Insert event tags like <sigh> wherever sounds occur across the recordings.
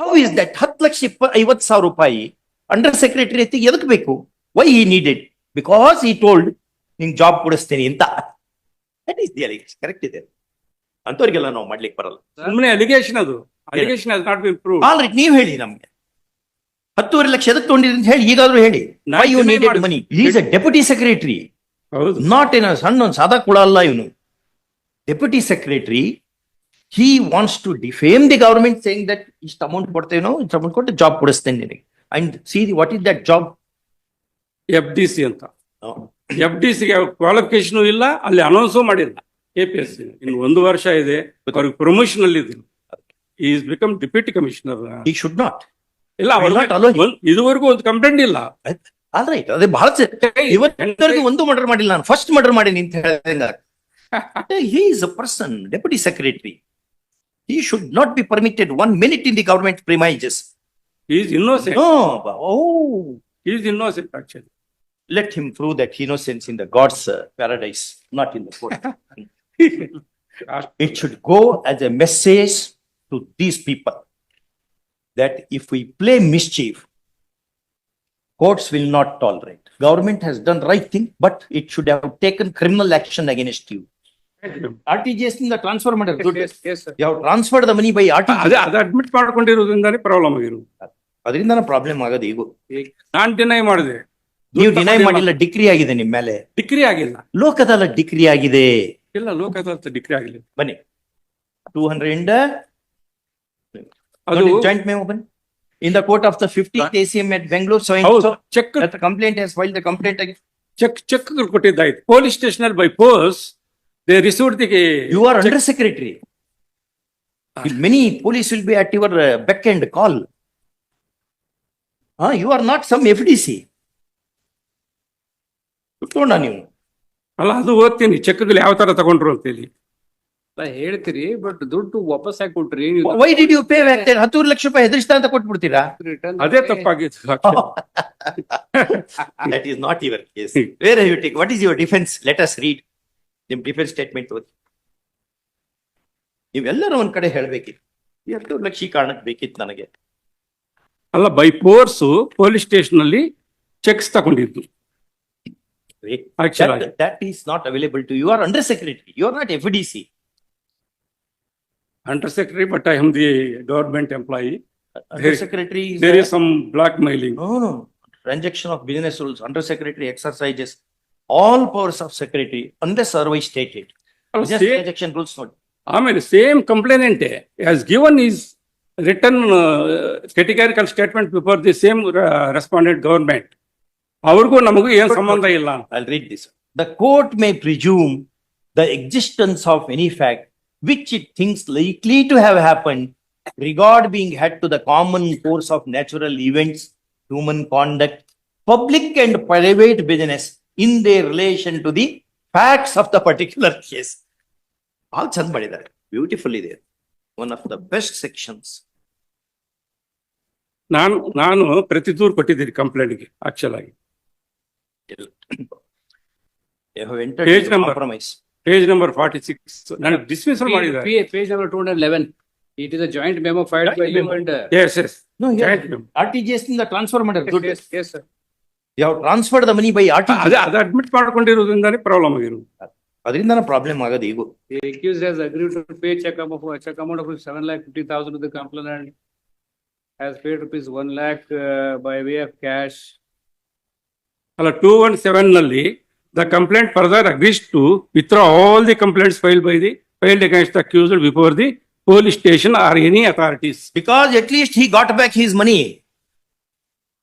How is that ಹತ್ತು ಲಕ್ಷ ಇಪ್ಪ ಐವತ್ತು ಸಾವಿರ ರೂಪಾಯಿ ಅಂಡರ್ ಸೆಕ್ರೆಟರಿ ಎದಕ್ ಬೇಕು? Why he needed because he told ನಿಂಗ್ ಜಾಬ್ ಕೊಡಿಸ್ತೀನಿ ಅಂತ. ಕರೆಕ್ಟ್ ಇದೆ. ಅಂತವ್ರಿಗೆಲ್ಲ ನಾವು ಮಾಡ್ಲಿಕ್ಕೆ ಬರಲ್ಲ. ಸುಮ್ಮನೆ ಅಲಿಗೇಷನ್ ಅದು. Allegation has not been prove all right ನೀವ್ ಹೇಳಿ ನಮ್ಗೆ. ಹತ್ತುವರೆ ಲಕ್ಷ ಎದಕ್ ತಗೊಂಡಿದ್ರಿ ಅಂತ ಹೇಳಿ ಈಗಾದ್ರೂ ಹೇಳಿ. Why you needed. Money is a deputy secretary not in ಸಣ್ಣ ಒಂದು ಸಾದಾ ಕೂಡ ಅಲ್ಲ ಇವನು. Deputy secretary he wants to defame the government saying that ಇಷ್ಟು ಅಮೌಂಟ್ ಕೊಡ್ತೇನೋ ಇಷ್ಟು ಅಮೌಂಟ್ ಕೊಟ್ಟು ಜಾಬ್ ಕೊಡಿಸ್ತೇನೆ ನಿನಗೆ. And see what is that job F D C ಅಂತ. ಎಫ್ ಡಿ ಸಿಗೆ ಕ್ವಾಲಿಫಿಕೇಶನ್ ಇಲ್ಲ ಅಲ್ಲಿ ಅನೌನ್ಸು ಮಾಡಿಲ್ಲ. ಕೆ ಪಿ ಎಸ್ ಸಿ ಇನ್ನು ಒಂದು ವರ್ಷ ಇದೆ ಅವ್ರಿಗೆ ಪ್ರಮೋಷನ್ ಅಲ್ಲಿ ಇದೆ is become deputy commissioner he should not ಇಲ್ಲ ಇದುವರೆಗೂ ಒಂದು ಕಂಪ್ಲೇಂಟ್ ಇಲ್ಲ. ಆದ್ರೆ ಅದೇ ಬಹಳ ಇವತ್ತವರೆಗೂ ಒಂದು ಮರ್ಡರ್ ಮಾಡಿಲ್ಲ ನಾನು. ಫಸ್ಟ್ ಮರ್ಡರ್ ಮಾಡೀನಿ ಅಂತ ಹೇಳಿದಂಗ he is a person deputy secretary He should not be permitted one minute in the government premises. He is innocent. No, oh, He is innocent, actually. let him prove that innocence in the God's uh, paradise, not in the court. <laughs> <laughs> It should go as a message to these people that if we play mischief, courts will not tolerate. Government has done right thing, but it should have taken criminal action against you. In the transfer matter. good. Money by. ಅದೇ ಅದು admit ಮಾಡ್ಕೊಂಡಿರೋದ್ರಿಂದಾನೇ problem ಆಗಿರೋದು ಅದರಿಂದ problem ಆಗೋದು ಈಗ ನಾನ್ deny ಮಾಡಿದೆ ನೀವು deny ಮಾಡಿಲ್ಲ ಡಿಗ್ರಿ ಆಗಿದೆ ನಿಮ್ಮ ಮೇಲೆ ಡಿಗ್ರಿ ಆಗಿಲ್ಲ ಲೋಕದಲ್ಲ ಡಿಗ್ರಿ ಆಗಿದೆ ಇಲ್ಲ ಲೋಕದಲ್ಲ ಅದಾಲತ್ ಡಿಗ್ರಿ ಆಗಿಲ್ಲ ಬನ್ನಿ ಟೂ ಹಂಡ್ರೆಡ್ ಅದು ಜಾಯಿಂಟ್ ಮೇ ಬನ್ನಿ in the court of the fifteen A C M at Bengaluru cheque complaint the complaint ಆಗಿ ಚೆಕ್ ಚೆಕ್ ಕೊಟ್ಟಿದ್ದಾಯ್ತು ಪೊಲೀಸ್ ಸ್ಟೇಷನ್ ಅಲ್ಲಿ by post they received the. You are under secretary. Many police will be at your back and call ಹಾ you are not some F D C ಕುತ್ಕೊಂಡ ನೀವು ಅಲ್ಲ ಅದು ಓದ್ತೀನಿ ಚೆಕ್ಗಳು ಯಾವ ತರ ತಗೊಂಡ್ರು ಅಂತೇಳಿ ಹೇಳಿ ಹೇಳ್ತೀರಿ ಬಟ್ ದುಡ್ಡು ವಾಪಸ್ ಹಾಕಿ ಕೊಟ್ರಿ why did you pay back Hattur lakh ರೂಪಾಯಿ ಹೆದರಿಸ್ತಾ ಅಂತ ಕೊಟ್ಬಿಡ್ತೀರಾ ಅದೇ ತಪ್ಪಾಗಿತ್ತು <laughs> that is not your case. Where have you taken? What is your defense? Let us read. ನಿಮ್ ಡಿಫೆನ್ಸ್ ಸ್ಟೇಟ್ಮೆಂಟ್ ಓದಿ. ನೀವೆಲ್ಲರೂ ಒಂದ್ ಕಡೆ ಹೇಳ್ಬೇಕಿತ್ತು. ಎರಡು ಲಕ್ಷ ಈ ಕಾರಣಕ್ಕೆ ಬೇಕಿತ್ತು ನನಗೆ. ಅಲ್ಲ ಬೈ ಫೋರ್ಸ್ ಪೊಲೀಸ್ ಸ್ಟೇಷನ್ ಅಲ್ಲಿ ಚೆಕ್ಸ್ ತಗೊಂಡಿದ್ದು. That is not available to you are under secretary you are not F D C under secretary but I am the government employee under secretary there is some blackmailing transaction of business rules under secretary exercises all powers of secretary unless otherwise stated. Business transaction rules not. ಆಮೇಲೆ same complainant has given is return categorical statement before the same respondent government ಅವ್ರಿಗೂ ನಮಗೂ ಏನ್ ಸಂಬಂಧ ಇಲ್ಲ I'll read this. The court may presume the existence of any fact which it thinks likely to have happened, regard being had to the common course of natural events, human conduct, public and private business in the relation to the facts of the particular case. All ಚಂದ ಮಾಡಿದ್ದಾರೆ. Beautiful ಇದೆ. One of the best sections ನಾನು ನಾನು ಪ್ರತಿ ದೂರು ಕೊಟ್ಟಿದ್ದೀನಿ ಕಂಪ್ಲೇಂಟ್ಗೆ actual ಆಗಿ. Page number page number forty six ನನಗೆ ಡಿಸ್ಮಿಸ್ ಮಾಡಿದ್ದಾರೆ. Page number two hundred eleven it is a joint memo filed by you and S S No, R T G ಎಸ್ನಿಂದ transfer ದುಡ್ಡು. ಎಸ್ ಸರ್ ಯಾವ transfer the money by R T ಅದೇ ಅದು admit ಮಾಡ್ಕೊಂಡಿರೋದ್ರಿಂದಾನೇ problem ಆಗಿರೋದು ಅದರಿಂದನ problem ಆಗೋದು ಈಗ The accused has agreed to pay check amount of check amount of seven lakh fifty thousand to the complainant. Has paid rupees one lakh uh, by way of cash. ಅಲ್ಲ two one ಸೆವೆನ್ನಲ್ಲಿ the complaint further agrees to withdraw all the complaints file by the filed against the accused before the police station or any authorities because at least he got back his money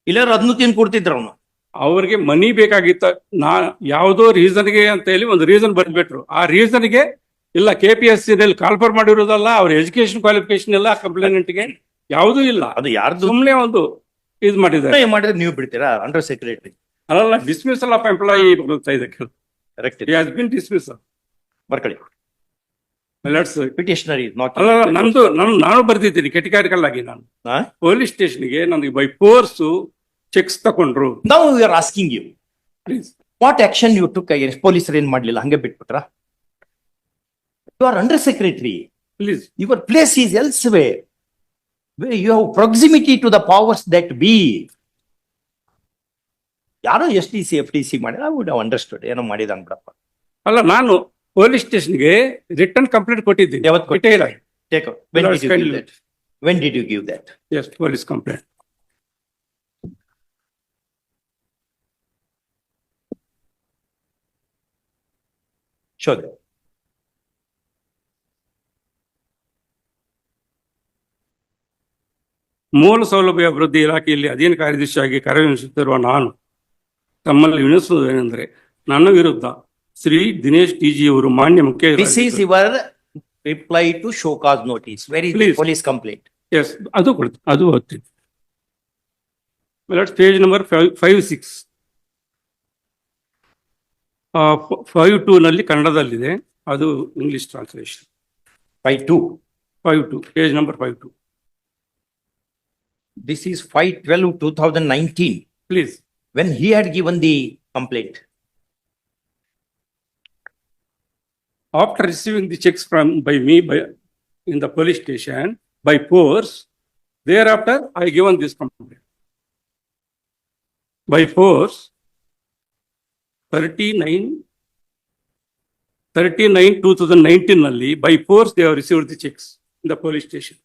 ಇಲ್ಲಾರ ಅದನ್ನು ತಿಂದು ಕೊಡ್ತಿದ್ರ ಅವನು ಅವ್ರಿಗೆ ಮನಿ ಬೇಕಾಗಿತ್ತ ನಾ ಯಾವುದೋ ರೀಸನ್ಗೆ ಅಂತ ಹೇಳಿ ಒಂದು ರೀಸನ್ ಬರ್ಬಿಟ್ರು ಆ ರೀಸನ್ಗೆ ಇಲ್ಲ ಕೆ ಪಿ ಎಸ್ ಸಿ ನಲ್ಲಿ ಕಾಲ್ಫರ್ ಮಾಡಿರೋದಲ್ಲ ಅವ್ರ ಎಜುಕೇಶನ್ ಕ್ವಾಲಿಫಿಕೇಶನ್ ಇಲ್ಲ ಕಂಪ್ಲೇಂಟ್ಗೆ ಯಾವುದೂ ಇಲ್ಲ. ಅದು ಯಾರು ಸುಮ್ಮನೆ ಒಂದು ಇದು ಮಾಡಿದ್ದಾರೆ. ಮಾಡಿದ್ರೆ ನೀವು ಬಿಡ್ತೀರಾ ಅಂಡರ್ ಸೆಕ್ರೆಟರಿ ಅಲ್ಲ ಡಿಸ್ಮಿಸಲ್ ಆಫ್ ಎಂಪ್ಲಾಯಿ ಬರುತ್ತೆ ಇದಕ್ಕೆ. ಕರೆಕ್ಟ್ ಹ್ಯಾಸ್ ಬಿನ್ ಡಿಸ್ಮಿಸ್ ಬರ್ಕೊಳ್ಳಿ. ಲೆಟ್ಸ್ ಪಿಟಿಷನರಿ ನಾಟ್ ಅಲ್ಲ ಅಲ್ಲ, ನಂದು ನಾನು ನಾನು ಬರ್ದಿದ್ದೀನಿ ಕೆಟಿಕಾರಿಕಲ್ ಆಗಿ ನಾನು. ಹಾ? ಪೊಲೀಸ್ ಸ್ಟೇಷನ್ಗೆ ನನಗೆ ಬೈ ಫೋರ್ಸ್ ಚೆಕ್ಸ್ ತಗೊಂಡ್ರು ನಾವು we are asking you please what action you took against ಪೊಲೀಸರು ಏನ್ ಮಾಡ್ಲಿಲ್ಲ? ಹಂಗೆ ಬಿಟ್ಬಿಟ್ರ? You are under secretary please your place is else way you have proximity to the powers that be. ಯಾರೋ S T C F T C ಮಾಡಿದ I would understood ಏನೋ ಮಾಡಿದಂಗ ಬಿಡಪ್ಪ. ಅಲ್ಲ ನಾನು ಪೊಲೀಸ್ ಸ್ಟೇಷನ್ಗೆ ರಿಟರ್ನ್ ಕಂಪ್ಲೇಂಟ್ ಕೊಟ್ಟಿದ್ದೀನಿ. ಯಾವತ್ತು ಕೊಟ್ಟೇ ಇಲ್ಲ take Take, when did you did that? Yes police complaint Show ಮೂಲ ಸೌಲಭ್ಯ ಅಭಿವೃದ್ಧಿ ಇಲಾಖೆಯಲ್ಲಿ ಅಧೀನ ಕಾರ್ಯದರ್ಶಿಯಾಗಿ ಕಾರ್ಯನಿರ್ವಹಿಸುತ್ತಿರುವ ನಾನು ತಮ್ಮಲ್ಲಿ ವಿನಿಸುವುದೇನೆಂದರೆ ನನ್ನ ವಿರುದ್ಧ ಶ್ರೀ ದಿನೇಶ್ ಟಿಜಿ ಅವರು ಮಾನ್ಯ ಮುಖ್ಯ reply to is the Please. police complaint? Yes ಅದು ಕೊಡ್ತೀನಿ. ಅದು ಓದ್ತೀನಿ. Stage number five five six five two ನಲ್ಲಿ ಕನ್ನಡದಲ್ಲಿದೆ ಅದು English translation Five two. Five two page number five two This is five twelve two thousand nineteen, please when he had given the complaint. after receiving the checks from by me by in the police station by force thereafter i given this complaint by force thirty nine thirty nine two thousand ನೈನ್ಟೀನ್ನಲ್ಲಿ by force they have received the cheques in the police station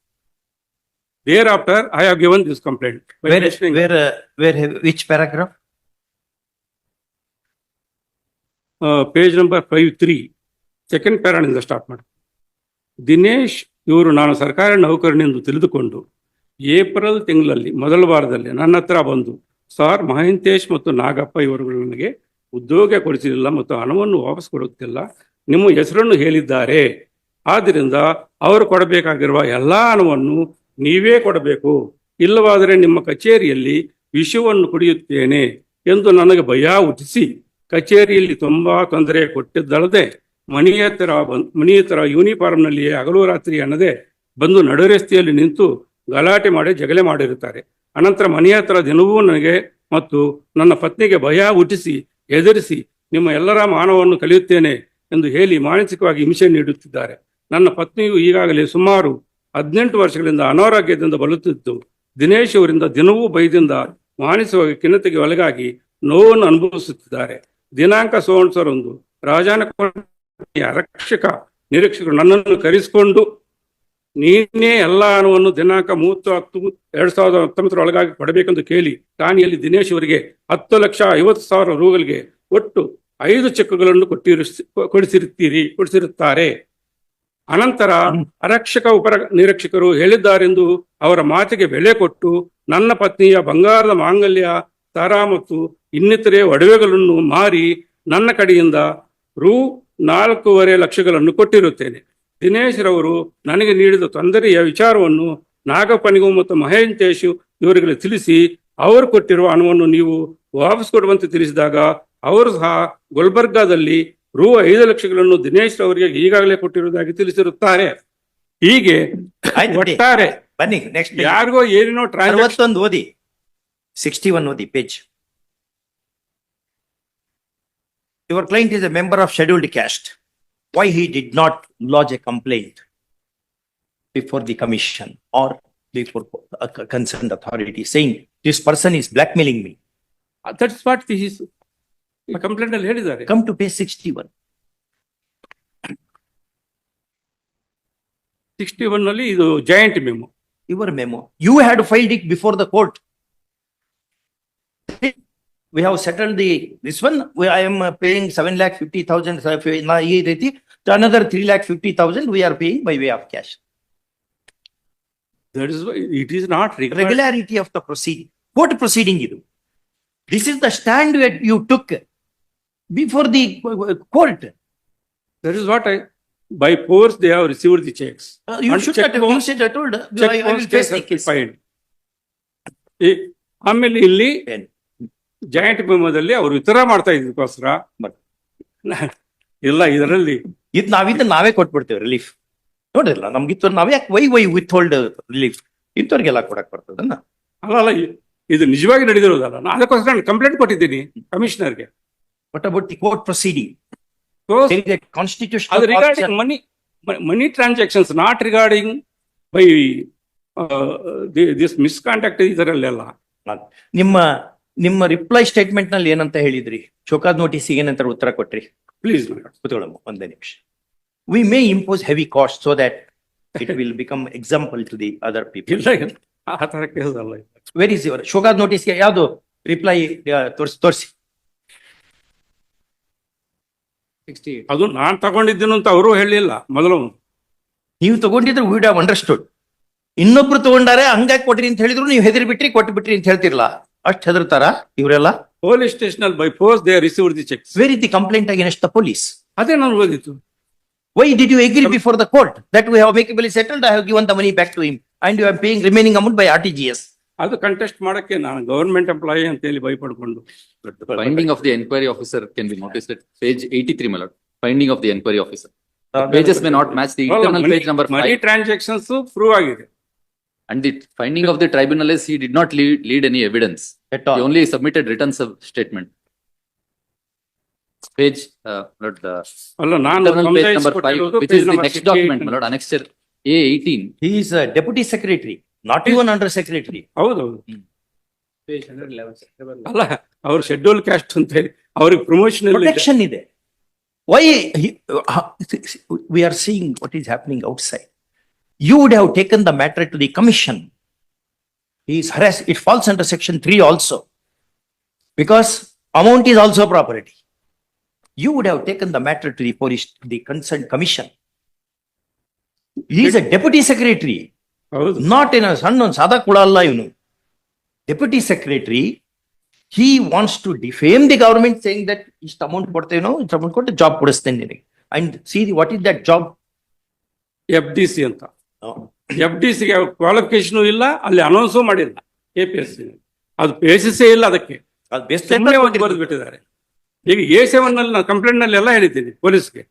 thereafter I have given this complaint which paragraph page number five three second ಪ್ಯಾರಾಣಿಂದ start ಮಾಡಿ. ದಿನೇಶ್ ಇವರು ನಾನು ಸರ್ಕಾರಿ ನೌಕರನೆಂದು ತಿಳಿದುಕೊಂಡು April ತಿಂಗಳಲ್ಲಿ ಮೊದಲ ವಾರದಲ್ಲಿ ನನ್ನ ಹತ್ರ ಬಂದು ಸರ್ ಮಹಿಂತೇಶ್ ಮತ್ತು ನಾಗಪ್ಪ ಇವರುಗಳು ನನಗೆ ಉದ್ಯೋಗ ಕೊಡಿಸಲಿಲ್ಲ ಮತ್ತು ಹಣವನ್ನು ವಾಪಸ್ ಕೊಡುತ್ತಿಲ್ಲ. ನಿಮ್ಮ ಹೆಸರನ್ನು ಹೇಳಿದ್ದಾರೆ. ಆದ್ದರಿಂದ ಅವರು ಕೊಡಬೇಕಾಗಿರುವ ಎಲ್ಲ ಹಣವನ್ನು ನೀವೇ ಕೊಡಬೇಕು. ಇಲ್ಲವಾದರೆ ನಿಮ್ಮ ಕಚೇರಿಯಲ್ಲಿ ವಿಷವನ್ನು ಕುಡಿಯುತ್ತೇನೆ ಎಂದು ನನಗೆ ಭಯ ಹುಟ್ಟಿಸಿ. ಕಚೇರಿಯಲ್ಲಿ ತುಂಬಾ ತೊಂದರೆ ಕೊಟ್ಟಿದ್ದಲ್ಲದೆ ಮನೆಯ ಬಂದ್ ಮಣಿ ಯೂನಿಫಾರ್ಮ್ನಲ್ಲಿಯೇ ಹಗಲು ರಾತ್ರಿ ಅನ್ನದೆ ಬಂದು ನಡು ರಸ್ತೆಯಲ್ಲಿ ನಿಂತು ಗಲಾಟೆ ಮಾಡಿ ಜಗಳೆ ಮಾಡಿರುತ್ತಾರೆ. ಅನಂತರ ಮನೆಯ ಹತ್ರ ದಿನವೂ ನನಗೆ ಮತ್ತು ನನ್ನ ಪತ್ನಿಗೆ ಭಯ ಹುಟ್ಟಿಸಿ ಎದುರಿಸಿ ನಿಮ್ಮ ಎಲ್ಲರ ಮಾನವನ್ನು ಕಲಿಯುತ್ತೇನೆ ಎಂದು ಹೇಳಿ ಮಾನಸಿಕವಾಗಿ ಹಿಂಸೆ ನೀಡುತ್ತಿದ್ದಾರೆ. ನನ್ನ ಪತ್ನಿಯು ಈಗಾಗಲೇ ಸುಮಾರು ಹದಿನೆಂಟು ವರ್ಷಗಳಿಂದ ಅನಾರೋಗ್ಯದಿಂದ ಬಲುತ್ತಿದ್ದು ದಿನೇಶ್ ಅವರಿಂದ ದಿನವೂ ಭಯದಿಂದ ಮಾನಸಿಕವಾಗಿ ಖಿನ್ನತೆಗೆ ಒಳಗಾಗಿ ನೋವನ್ನು ಅನುಭವಿಸುತ್ತಿದ್ದಾರೆ. ದಿನಾಂಕ ಸೋಮವಾರರಂದು ರಾಜಾನ ಆರಕ್ಷಕ ನಿರೀಕ್ಷಕರು ನನ್ನನ್ನು ಕರೆಸಿಕೊಂಡು ನೀನೇ ಎಲ್ಲ ಹಣವನ್ನು ದಿನಾಂಕ ಮೂವತ್ತು ಹತ್ತು ಎರಡ್ ಸಾವಿರದ ಹತ್ತೊಂಬತ್ತರ ಒಳಗಾಗಿ ಕೊಡಬೇಕೆಂದು ಕೇಳಿ ಠಾಣೆಯಲ್ಲಿ ದಿನೇಶ್ ಅವರಿಗೆ ಹತ್ತು ಲಕ್ಷ ಐವತ್ತು ಸಾವಿರ ರೂಗಳಿಗೆ ಒಟ್ಟು ಐದು ಚೆಕ್ಗಳನ್ನು ಕೊಟ್ಟಿರು ಕೊಡಿಸಿರುತ್ತೀರಿ ಕೊಡಿಸಿರುತ್ತಾರೆ. ಅನಂತರ ಆರಕ್ಷಕ ಉಪ ನಿರೀಕ್ಷಕರು ಹೇಳಿದ್ದಾರೆಂದು ಅವರ ಮಾತಿಗೆ ಬೆಲೆ ಕೊಟ್ಟು ನನ್ನ ಪತ್ನಿಯ ಬಂಗಾರದ ಮಾಂಗಲ್ಯ ತರ ಮತ್ತು ಇನ್ನಿತರೆ ಒಡವೆಗಳನ್ನು ಮಾರಿ ನನ್ನ ಕಡೆಯಿಂದ ರು ನಾಲ್ಕೂವರೆ ಲಕ್ಷಗಳನ್ನು ಕೊಟ್ಟಿರುತ್ತೇನೆ. ದಿನೇಶ್ ರವರು ನನಗೆ ನೀಡಿದ ತೊಂದರೆಯ ವಿಚಾರವನ್ನು ನಾಗಪ್ಪನಿಗೂ ಮತ್ತು ಮಹೇಂತೇಶ್ ಇವರಿಗೆ ತಿಳಿಸಿ ಅವರು ಕೊಟ್ಟಿರುವ ಹಣವನ್ನು ನೀವು ವಾಪಸ್ ಕೊಡುವಂತೆ ತಿಳಿಸಿದಾಗ ಅವರು ಸಹ ಗುಲ್ಬರ್ಗಾದಲ್ಲಿ ರು ಐದು ಲಕ್ಷಗಳನ್ನು ದಿನೇಶ್ ರವರಿಗೆ ಈಗಾಗಲೇ ಕೊಟ್ಟಿರುವುದಾಗಿ ತಿಳಿಸಿರುತ್ತಾರೆ. ಹೀಗೆ ಒಟ್ಟಾರೆ ಬನ್ನಿ ನೆಕ್ಸ್ಟ್ ಯಾರಿಗೋ ಏನೇನೋ ಟ್ರಾನ್ಸ್ಫರ್ ಓದಿ. ಸಿಕ್ಸ್ಟಿ ಒನ್ ಓದಿ page your client is a member of scheduled caste. Why he did not lodge a complaint before the commission or before a concerned authority saying this person is blackmailing me. That's what this complaint ಅಲ್ಲಿ ಹೇಳಿದ್ದಾರೆ Come to page sixty-one. Sixty one ನಲ್ಲಿ ಇದು joint memo Your memo. You had filed it before the court. We have settled the, this one, we, I am uh, paying seven lakh fifty thousand, ಈ ರೀತಿ another three lakh fifty thousand we are paying by way of cash. That is it is not Regularity of the proceeding, court proceeding ಇದು. This is the stand that you took before the uh, court. That is what I by force they have received the cheques Uh, You And should check not have, you bounce- should have told, uh, cheque I I will face the case. Filed ಆಮೇಲೆ ಇಲ್ಲಿ ಏನ್? Joint ಮೆಮೊದಲ್ಲಿ ಅವರು ವಿತರಣೆ ಮಾಡ್ತಾ ಇದಕ್ಕೋಸ್ಕರ But- ಇಲ್ಲ ಇದರಲ್ಲಿ ಇದ್ ನಾವಿದ್ದ ನಾವೇ ಕೊಟ್ಬಿಡ್ತೇವೆ ರಿಲೀಫ್ ನೋಡಿರಲ್ಲ ನಮ್ಗಿತ್ತು ನಾವ್ ಯಾಕೆ why why withhold relief ಇಂಥವ್ರಿಗೆಲ್ಲ ಕೊಡಕ್ ಬರ್ತದನ್ನ. ಅಲ್ಲ ಅಲ್ಲ ಇದು ನಿಜವಾಗಿ ನಡೆದಿರೋದಲ್ಲ ನಾನು ಅದಕ್ಕೋಸ್ಕರ ನಾನು ಕಂಪ್ಲೇಂಟ್ ಕೊಟ್ಟಿದ್ದೀನಿ ಕಮಿಷನರ್ಗೆ What about the court proceeding constitution regarding. Money money transactions not regarding by this misconduct ಇದರಲ್ಲೆಲ್ಲ. ನಿಮ್ಮ ನಿಮ್ಮ ರಿಪ್ಲೈ ಸ್ಟೇಟ್ಮೆಂಟ್ನಲ್ಲಿ ಏನಂತ ಹೇಳಿದ್ರಿ? ಚೋಕಾದ್ ನೋಟಿಸ್ ಏನಂತ ಉತ್ತರ ಕೊಟ್ರಿ? ಪ್ಲೀಸ್ ಕುತ್ಕೊಳ್ಳಮ್ಮ ಒಂದೇ ನಿಮಿಷ. We may impose heavy cost so that it will become example to the other people ಆ ತರ where is your show cause ನೋಟಿಸ್ಗೆ ಯಾವುದು ರಿಪ್ಲೈ ತೋರಿಸಿ ತೋರಿಸಿ. ಅದು ನಾನ್ ತಗೊಂಡಿದ್ದೀನಿ ಅಂತ ಅವರು ಹೇಳಿಲ್ಲ ಮೊದಲು. ನೀವು ತಗೊಂಡಿದ್ರೆ ವಿಡ್ ಹ್ಯಾವ್ ಅಂಡರ್ಸ್ಟುಡ್ ಇನ್ನೊಬ್ರು ತಗೊಂಡಾರೆ ಹಂಗಾಗಿ ಕೊಟ್ರಿ ಅಂತ ಹೇಳಿದ್ರು ನೀವು ಹೆದರಿ ಬಿಟ್ರಿ ಕೊಟ್ಟು ಬಿಟ್ರಿ ಅಂತ ಹೇಳ್ತಿರ್ಲ? ಅಷ್ಟ್ ಹೆದರ್ತಾರ ಇವರೆಲ್ಲ? ಪೊಲೀಸ್ ಸ್ಟೇಷನ್ ಅಲ್ಲಿ by force they receive the cheques very the complaint against the police ಅದೇ ನಾನು ಓದಿತ್ತು why did you agree before the court that we have amicably settled I have given the money back to him and you are paying remaining amount by R T G S ಅದು contest ಮಾಡಕ್ಕೆ ನಾನು government employee ಅಂತ ಹೇಳಿ ಭಯಪಡ್ಕೊಂಡು. Finding of the enquiry officer can be noticed at page eighty-three, finding of Finding of the pages officer. Pages may not match the internal page number money. Transactions prove ಆಗಿದೆ. And the finding of the tribunal is he did not lead, lead any evidence. At He all. only submitted written sub- statement. Page, uh, lord, the ಅಲ್ಲ ನಾನು internal page number five, ಸಂಜಾಯಿಸಿಕೊಟ್ಟಿರೋದು which page is the number next document, 68. my lord, annexure A eighteen. He is a deputy secretary, not even under secretary. ಹೌದೌದು Page hundred eleven. ಅಲ್ಲ ಅವ್ರ schedule caste ಅಂತ ಹೇಳಿ ಅವ್ರಿಗೆ promotion Protection ಇದೆ. Why he- uh, we are seeing what is happening outside. You would have taken the matter to the commission. He is harassed, it falls under section three also. Because amount is also property. You would have taken the matter to the police, the concerned commission. He is a deputy secretary. ಹೌದು not in ಸಣ್ಣ ಒಂದು ಸಾದಾ ಕೂಡ ಅಲ್ಲ ಇವನು deputy secretary he wants to defame the government saying that ಇಷ್ಟು amount ಕೊಡ್ತೇನೋ ಇಷ್ಟು ಅಮೌಂಟ್ ಕೊಟ್ಟು ಜಾಬ್ ಕೊಡಿಸ್ತೇನೆ ನಿನಗೆ and see what is that job F D C ಅಂತ F D ಸಿಗೆ ಕ್ವಾಲಿಫಿಕೇಶನ್ ಇಲ್ಲ ಅಲ್ಲಿ ಅನೌನ್ಸು ಮಾಡಿಲ್ಲ ಕೆ ಪಿ ಎಸ್ ಸಿ ಅದು ಬೇಸಿಸೇ ಇಲ್ಲ ಅದಕ್ಕೆ. ಬರೆದು ಬಿಟ್ಟಿದ್ದಾರೆ ಈಗ ಎ ಸೆವೆನ್ನಲ್ಲಿ ನಾನು ಕಂಪ್ಲೇಂಟ್ನಲ್ಲಿ ಎಲ್ಲ ಹೇಳಿದ್ದೀನಿ ಪೊಲೀಸ್ಗೆ.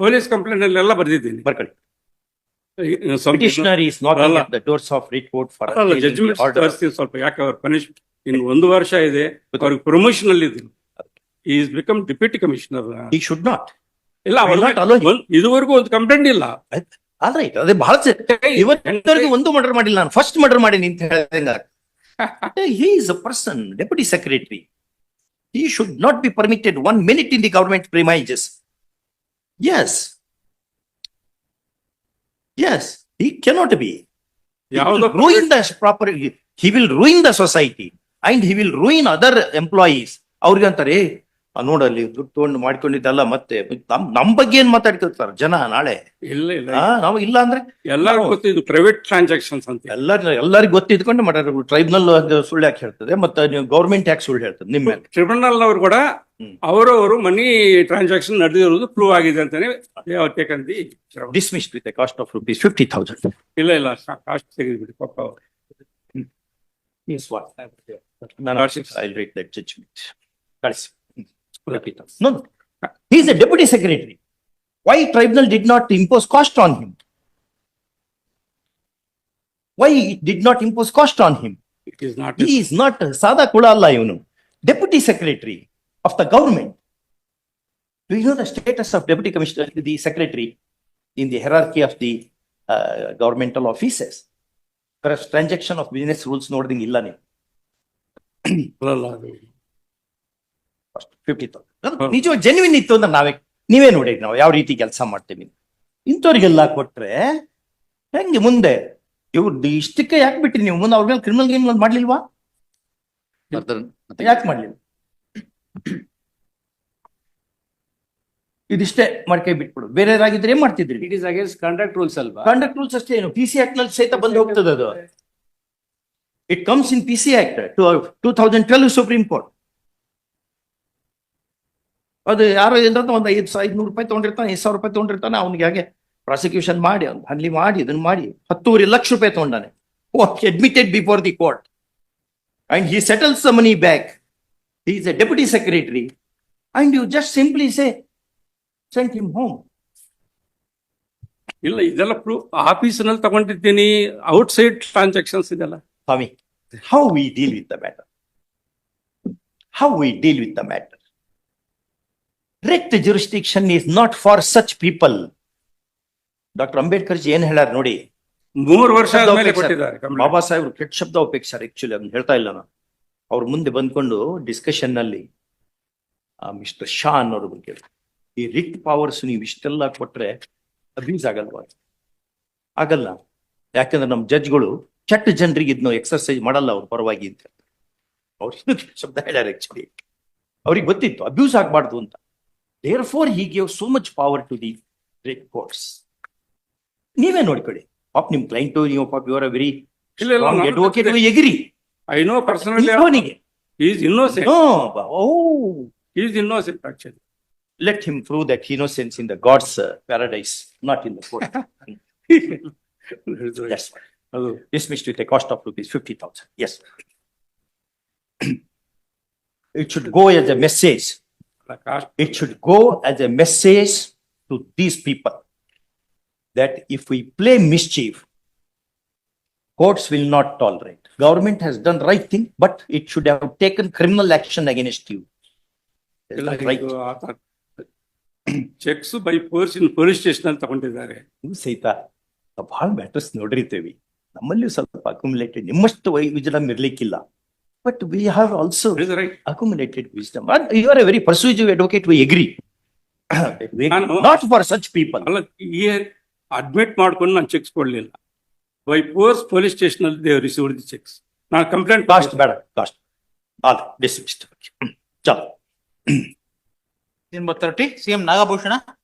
ಪೊಲೀಸ್ ಕಂಪ್ಲೇಂಟ್ನಲ್ಲಿ ಎಲ್ಲ ಬರೆದಿದ್ದೀನಿ. ಬರ್ಕೊಳ್ಳಿ. ಸ್ವಲ್ಪ ಯಾಕೆ ಅವ್ರ ಪನಿಷ್ ಇನ್ನು ಒಂದು ವರ್ಷ ಇದೆ ಅವ್ರಿಗೆ ಪ್ರಮೋಷನ್ ಅಲ್ಲಿ ಇದ್ದೀನಿ. Is become deputy commissioner should not ಇಲ್ಲ. ಇದುವರೆಗೂ ಒಂದು ಕಂಪ್ಲೇಂಟ್ ಇಲ್ಲ. ಆದ್ರೆ ಅದೇ ಬಹಳ ಇವತ್ತವರೆಗೂ ಒಂದು ಮರ್ಡರ್ ಮಾಡಿಲ್ಲ ನಾನು. ಫಸ್ಟ್ ಮರ್ಡರ್ ಮಾಡೀನಿ ಅಂತ ಹೇಳಿದಂಗ. He is a person deputy secretary he should not be permitted one minute in the government premises yes yes he cannot be ruin the the he will ruin the society. And he will ruin other employees. ಅವ್ರಿಗೆ ಅಂತಾರೆ "ಆ, ನೋಡಲ್ಲಿ ದುಡ್ಡು ತಗೊಂಡು ಮಾಡ್ಕೊಂಡಿದ್ದಲ್ಲ ಮತ್ತೆ ನಮ್ ನಮ್ ಬಗ್ಗೆ ಏನ್ ಮಾತಾಡ್ತಿರ್ತಾರ ಜನ ನಾಳೆ? ಇಲ್ಲ ಇಲ್ಲ. ಆ, ನಾವು ಇಲ್ಲ ಅಂದ್ರೆ ಎಲ್ಲರಿಗೂ ಗೊತ್ತಿದ್ದು ಪ್ರೈವೇಟ್ ಟ್ರಾನ್ಸಾಕ್ಷನ್ಸ್ ಅಂತ. ಎಲ್ಲಾರು ಎಲ್ಲರಿಗೂ ಗೊತ್ತಿದ್ಕೊಂಡು ಮಾಡ್ಯಾರ ಟ್ರೈಬ್ನಲ್ ಸುಳ್ಳು ಯಾಕೆ ಹೇಳ್ತದೆ ಮತ್ತೆ ನೀವು ಗೌರ್ಮೆಂಟ್ ಯಾಕೆ ಸುಳ್ಳು ಹೇಳ್ತದೆ ನಿಮ್ಮ ಮೇಲೆ? ಟ್ರಿಬ್ಯುನಲ್ ನವರು ಕೂಡ ಹ್ಮ್. ಅವರವರು ಮನಿ ಟ್ರಾನ್ಸಾಕ್ಷನ್ ನಡೆದಿರೋದು ಪ್ರೂವ್ ಆಗಿದೆ ಅಂತಾನೆ ಟೇಕಂದಿ dismiss with cost of rupees fifty thousand ಇಲ್ಲ ಇಲ್ಲ ಕಾಸ್ಟ್ ತೆಗೆದ್ಬಿಡಿ ಪಾಪ ಅವ್ರು. ನಾನು ಐ ರೈಟ್ ದಟ್ ಜಡ್ಜ್ಮೆಂಟ್ ಕಳಿಸಿ. No, no. He is a deputy secretary. Why tribunal did not impose cost on him? Why it did not impose cost on him? It is not. He is not Sada Kudalla, you know, deputy secretary of the government. Do you know the status of deputy commissioner, the secretary in the hierarchy of the uh, governmental offices? Perhaps transaction of business rules ನೋಡ್ದಂಗೆ ಇಲ್ಲ ನೀವು ಅದು. Fifty thousand. ನಿಜ genuine ಇತ್ತು ಅಂದ್ರೆ ನಾವೇ ನೀವೇ ನೋಡಿ ನಾವು ಯಾವ ರೀತಿ ಕೆಲಸ ಮಾಡ್ತೀವಿ ಇಂಥವ್ರಿಗೆಲ್ಲ ಕೊಟ್ರೆ ಹೆಂಗೆ ಮುಂದೆ? ಇವ್ರದ್ದು ಇಷ್ಟಕ್ಕೆ ಯಾಕೆ ಬಿಟ್ರಿ ನೀವು? ಮುಂದೆ ಅವ್ರ ಮೇಲೆ ಕ್ರಿಮಿನಲ್ ಗೇಮ್ ಮಾಡ್ಲಿಲ್ವಾ. ಯಾಕೆ ಮಾಡ್ಲಿಲ್ಲ? ಇದಿಷ್ಟೇ ಮಾಡ್ಕೈ ಬಿಟ್ಬಿಡು. ಆಗಿದ್ರೆ ಏನ್ ಮಾಡ್ತಿದ್ರಿ? It is against conduct rules ಅಲ್ವಾ? ಕಂಡಕ್ಟ್ ರೂಲ್ಸ್ ಅಷ್ಟೇ ಏನು? ಪಿ ಸಿ ಆಕ್ಟ್ನಲ್ಲಿ ಸಹಿತ ಬಂದು ಹೋಗ್ತದೆ ಅದು. It comes in P C act two thousand twelve Supreme Court ಅದು ಯಾರೋ ಏನಂತ ಒಂದು ಐದು ಸಾವಿರ ಐದ್ನೂರು ರೂಪಾಯಿ ತೊಗೊಂಡಿರ್ತಾನೆ ಐದು ಸಾವಿರ ರೂಪಾಯಿ ತೊಗೊಂಡಿರ್ತಾನೆ ಅವ್ನಿಗೆ ಹಾಗೆ ಪ್ರಾಸಿಕ್ಯೂಷನ್ ಮಾಡಿ ಅವ್ನು ಅಲ್ಲಿ ಮಾಡಿ ಇದನ್ನ ಮಾಡಿ ಹತ್ತೂವರೆ ಲಕ್ಷ ರೂಪಾಯಿ ತೊಗೊಂಡಾನೆ. Admitted before the court and he settles the money back he is a deputy secretary and you just simply say sent him home ಇಲ್ಲ ಇದೆಲ್ಲ ಪ್ರೂಫ್ ಆಫೀಸ್ನಲ್ಲಿ ತಗೊಂಡಿದ್ದೀನಿ ಔಟ್ ಸೈಡ್ ಟ್ರಾನ್ಸಾಕ್ಷನ್ಸ್ ಇದೆಲ್ಲ. ಸ್ವಾಮಿ how we deal with the matter how we deal with the matter? Direct jurisdiction is not for such people doctor Ambedkar ji ಏನ್ ಹೇಳ್ಯಾರ ನೋಡಿ? ಮೂರು ವರ್ಷ. ಬಾಬಾ ಸಾಹೇಬ್ರು ಕೆಟ್ಟ ಶಬ್ದ ಉಪೇಕ್ಷಾರ ಆಕ್ಚುಲಿ ಅದನ್ನ ಹೇಳ್ತಾ ಇಲ್ಲ ನಾನು. ಅವ್ರ ಮುಂದೆ ಬಂದ್ಕೊಂಡು ಡಿಸ್ಕಷನ್ನಲ್ಲಿ ಮಿಸ್ಟರ್ ಶಾ ಅನ್ನೋರು ಬಗ್ಗೆ ಈ ರಿಟ್ ಪವರ್ಸ್ ನೀವು ಇಷ್ಟೆಲ್ಲ ಕೊಟ್ರೆ ಅಬ್ಯೂಸ್ ಆಗಲ್ವಾ? ಆಗಲ್ಲ. ಯಾಕಂದ್ರೆ ನಮ್ಮ ಜಡ್ಜ್ಗಳು ಕೆಟ್ಟ ಜನರಿಗೆ ಇದನ್ನ ಎಕ್ಸರ್ಸೈಸ್ ಮಾಡಲ್ಲ ಅವ್ರ ಪರವಾಗಿ ಅಂತ. ಅವ್ರು <laughs> ಶಬ್ದ ಹೇಳ್ಯಾರ ಆಕ್ಚುಲಿ ಅವ್ರಿಗೆ ಗೊತ್ತಿತ್ತು ಅಬ್ಯೂಸ್ ಆಗ್ಬಾರ್ದು ಅಂತ. Therefore he gave so much power to the writ courts ನೀವೇ ನೋಡ್ಕೊಳ್ಳಿ ಪಾಪ ನಿಮ್ ಕ್ಲೈಂಟು ನೀವು ಪಾಪ ಇವರ ವೆರಿ ಇಲ್ಲ, ಇಲ್ಲ, ನಾನು advocate agree I know personally, ಅವನಿಗೆ he is innocent, O he is innocent actually. Let him prove that innocence in the god's paradise not in the court Yes. ಅದು dismissed with a cost of rupees fifty thousand. Yes. It should go as a message. cost It should go as a message to these people that if we play mischief, courts will not tolerate. Government has done right thing, but it should have taken criminal action against you. Is that right? Checks by force in police station ಅಲ್ಲಿ ತಗೊಂಡಿದ್ದಾರೆ ನೀವು ಸಹಿತ ಬಹಳ matters ನೋಡಿರ್ತೇವೆ ನಮ್ಮಲ್ಲಿಯೂ ಸ್ವಲ್ಪ accumulated ನಿಮ್ಮಷ್ಟು wisdom ಇರ್ಲಿಕ್ಕಿಲ್ಲ but we have also right accumulated wisdom. And you are a very persuasive advocate, we agree. We- ನಾನು- Not for such people. ಅಲ್ಲ ಈ ಅಡ್ಮಿಟ್ ಮಾಡ್ಕೊಂಡು ನಾನು ಚೆಕ್ಸ್ ಕೊಡ್ಲಿಲ್ಲ ಬೈ ಫೋರ್ಸ್ ಪೊಲೀಸ್ ಸ್ಟೇಷನ್ ಅಲ್ಲಿ ದೇವ್ ರಿಸೀವ್ಡ್ ದಿ ಚೆಕ್ಸ್ ನಾನು complaint. All dismissed. ಚಲೋ. Number thirty, CM Nagabhushan.